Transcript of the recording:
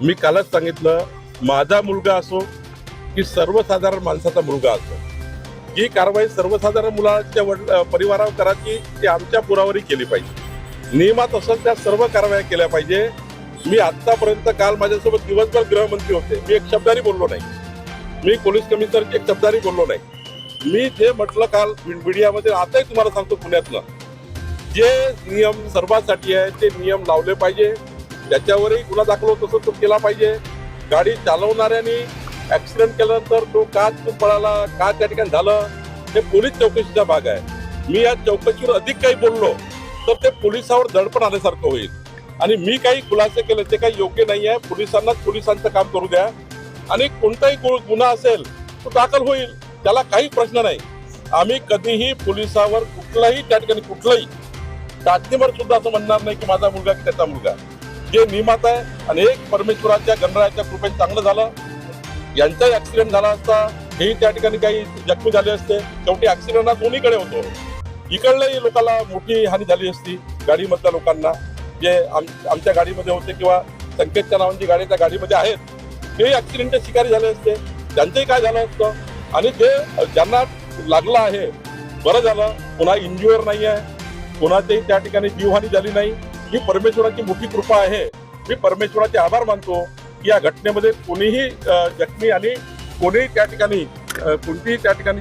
मी कालच सांगितलं माझा मुलगा असो की सर्वसाधारण माणसाचा मुलगा असो. ही कारवाई सर्वसाधारण मुलाच्या वड परिवारावर करायची ती आमच्या पुरावरही केली पाहिजे. नियमात असेल त्या सर्व कारवाया केल्या पाहिजे. मी आतापर्यंत काल माझ्यासोबत दिवसभर गृहमंत्री होते. मी एक शब्दारी बोललो नाही. मी पोलीस कमिशनरची एक शब्दारी बोललो नाही. मी जे म्हटलं काल मीडियामध्ये आताही तुम्हाला सांगतो पुण्यातलं. जे नियम सर्वांसाठी आहे ते नियम लावले पाहिजे. त्याच्यावरही गुन्हा दाखल होत असेल तो केला पाहिजे. गाडी चालवणाऱ्यांनी ऍक्सिडेंट केल्यानंतर तो का चूक पळाला का त्या ठिकाणी झालं हे पोलीस चौकशीचा भाग आहे. मी या चौकशीवर अधिक काही बोललो तर ते पोलिसावर दडपण आल्यासारखं होईल. आणि मी काही खुलासे केले ते काही योग्य नाही आहे. पोलिसांनाच पोलिसांचं काम करू द्या. आणि कोणताही गुन्हा असेल तो दाखल होईल. त्याला काही प्रश्न नाही. आम्ही कधीही पोलिसावर कुठलाही त्या ठिकाणी कुठलाही चाचणीवर सुद्धा असं म्हणणार नाही की माझा मुलगा की त्याचा मुलगा. जे नियमात आहे आणि एक परमेश्वराच्या गणरायाच्या कृपेत चांगलं झालं यांचाही ऍक्सिडेंट झाला असता हेही त्या ठिकाणी काही जखमी झाले असते. शेवटी ऍक्सिडेंट हा दोन्हीकडे होतो. इकडल्याही लोकांना मोठी हानी झाली असती गाडीमधल्या लोकांना. जे आम- आमच्या गाडीमध्ये होते किंवा संकेतच्या नावांची गाडी त्या गाडीमध्ये आहेत तेही ऍक्सिडेंटचे शिकारी झाले असते. त्यांचंही काय झालं असतं? आणि जे ज्यांना लागलं आहे बरं झालं. पुन्हा इंज्युअर नाही आहे कोणाचेही त्या ठिकाणी जीवहानी झाली नाही. ही परमेश्वराची मोठी कृपा आहे. मी परमेश्वराचे आभार मानतो की या घटनेमध्ये कोणीही जखमी आणि कोणीही त्या ठिकाणी कोणतीही त्या ठिकाणी